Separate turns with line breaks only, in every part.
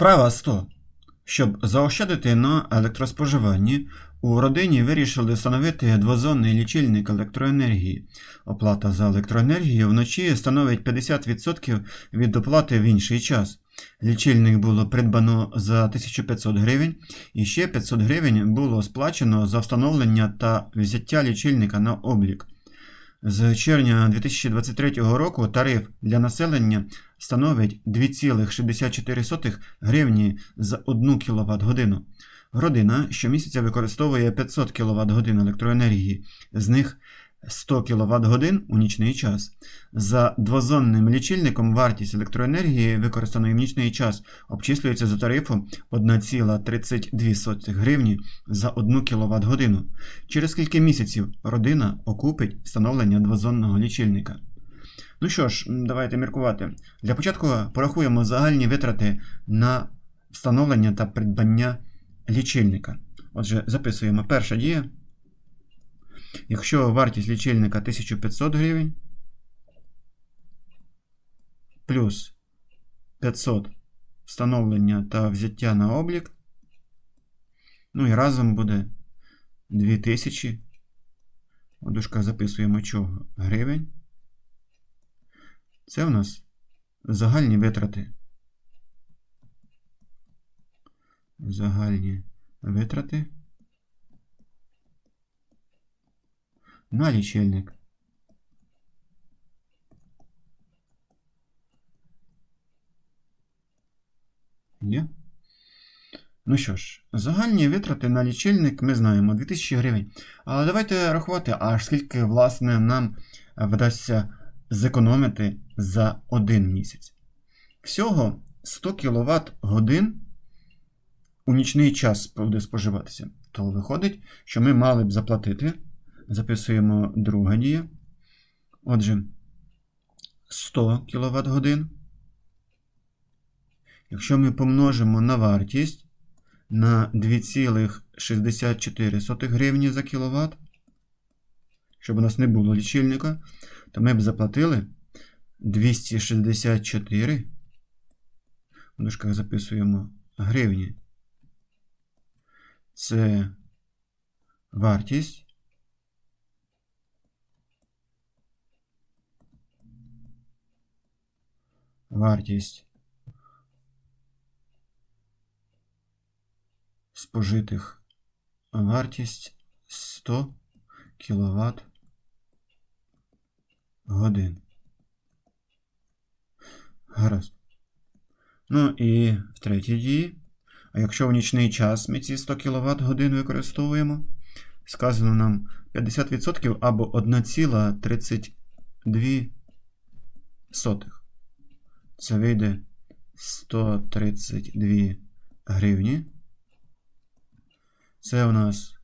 Вправа 100. Щоб заощадити на електроспоживанні, у родині вирішили встановити двозонний лічильник електроенергії. Оплата за електроенергію вночі становить 50% від оплати в інший час. Лічильник було придбано за 1500 гривень, і ще 500 гривень було сплачено за встановлення та взяття лічильника на облік. З червня 2023 року тариф для населення становить 2,64 гривні за 1 кВт годину. Родина щомісяця використовує 500 кВт годин електроенергії, з них 100 кВт годин у нічний час. За двозонним лічильником вартість електроенергії, використаної в нічний час, обчислюється за тарифом 1,32 гривні за 1 кВт годину. Через кілька місяців родина окупить встановлення двозонного лічильника. Ну що ж, давайте міркувати. Для початку порахуємо загальні витрати на встановлення та придбання лічильника. Отже, записуємо перша дія. Якщо вартість лічильника 1500 гривень, плюс 500 встановлення та взяття на облік, ну і разом буде 2000. У дужках записуємо чого? Гривень. Це у нас загальні витрати. Загальні витрати на лічильник. Є? Ну що ж, загальні витрати на лічильник ми знаємо 2000 гривень. Але давайте рахувати, аж скільки, власне, нам вдасться зекономити за один місяць. Всього 100 кВт годин у нічний час буде споживатися. То виходить, що ми мали б заплатити. Записуємо друга дія. Отже, 100 кВт годин. Якщо ми помножимо на вартість на 2,64 гривні за кВт, щоб у нас не було лічильника, то ми б заплатили 264. В дужках записуємо гривні. Це вартість. Вартість спожитих вартість 100 кВт годин. Гаразд. Ну і в третій дії. А якщо в нічний час ми ці 100 кВт годин використовуємо, сказано нам 50% або 1,32. Це вийде 132 гривні. Це у нас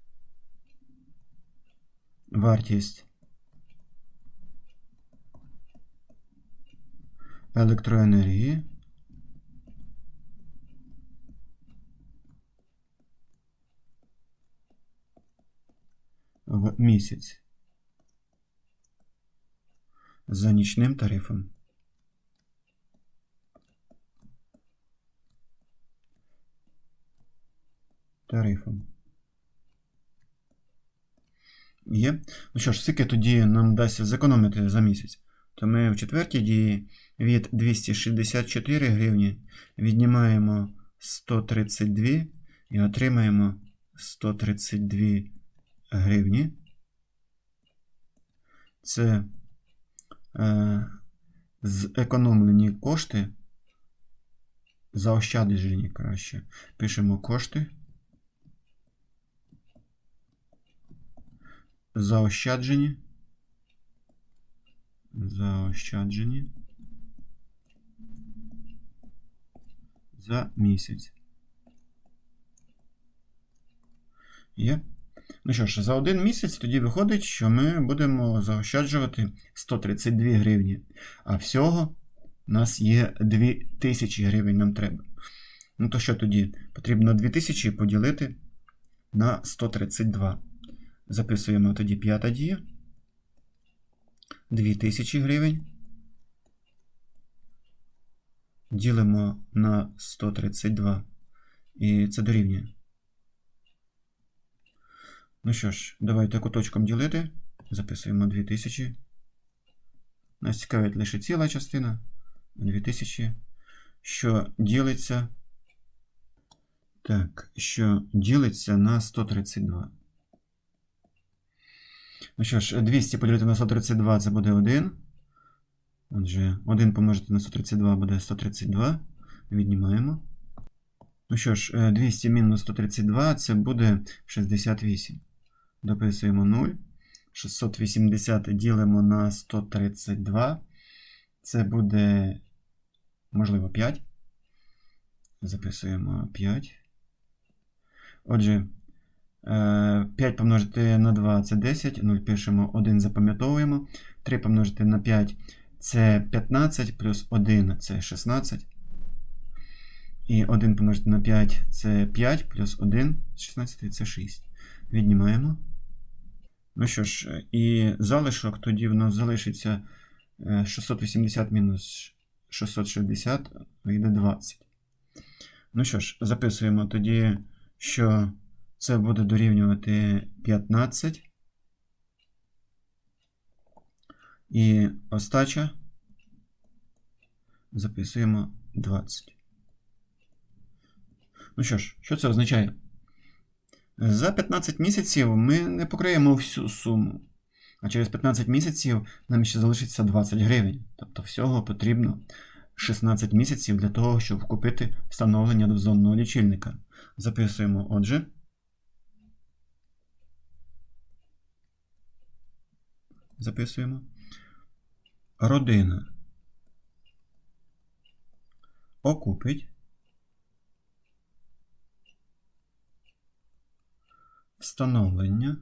вартість електроенергії. В місяць за нічним тарифом. Тарифом. Є. Ну що ж, скільки тоді нам вдасться зекономити за місяць? То ми в четвертій дії від 264 гривні віднімаємо 132 і отримаємо 132 гривні. Це е, зекономлені кошти. Заощаджені краще. Пишемо кошти. Заощаджені. Заощаджені. За місяць. Є. Ну що ж, за один місяць тоді виходить, що ми будемо заощаджувати 132 гривні. А всього у нас є 2000 гривень нам треба. Ну то що тоді? Потрібно 2000 поділити на 132. Записуємо тоді п'ята дія. 2000 гривень. ділимо на 132. І це дорівнює. Ну що ж, давайте куточком ділити. Записуємо 2000. Нас цікавить лише ціла частина. 2000. Що ділиться. Так, що ділиться на 132. Ну що ж, 200 поділити на 132 це буде 1. Отже, 1 помножити на 132 буде 132. Віднімаємо. Ну що ж, е, 200 мінус 132 це буде 68. Дописуємо 0. 680 ділимо на 132. Це буде, можливо, 5. Записуємо 5. Отже, 5 помножити на 2 це 10. 0 пишемо, 1 запам'ятовуємо. 3 помножити на 5 це 15, плюс 1 це 16. І 1 помножити на 5 це 5, плюс 1 з 16 це 6. Віднімаємо. Ну що ж, і залишок тоді в нас залишиться е, 680 мінус 660 вийде 20. Ну що ж, записуємо тоді, що це буде дорівнювати 15. І остача записуємо 20. Ну що ж, що це означає? За 15 місяців ми не покриємо всю суму. А через 15 місяців нам ще залишиться 20 гривень. Тобто всього потрібно 16 місяців для того, щоб купити встановлення двозонного лічильника. Записуємо отже. Записуємо. Родина. Окупить. Встановлення.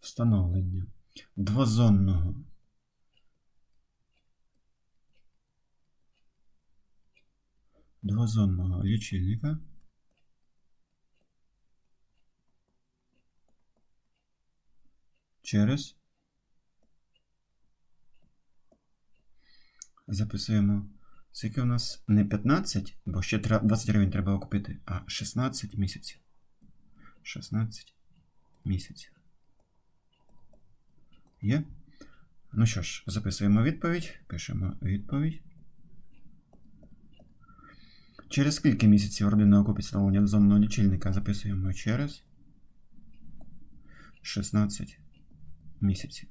Встановлення. Двозонного двозонного лічильника через записуємо, скільки у нас не 15, бо ще 20 гривень треба окупити, а 16 місяців. 16 місяців. Є? Ну що ж, записуємо відповідь. Пишемо відповідь. Через скільки місяців родина окупить встановлення зонного лічильника? Записуємо через 16 місяців.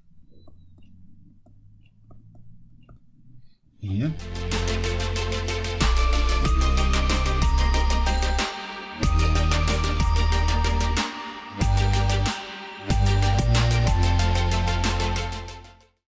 Є.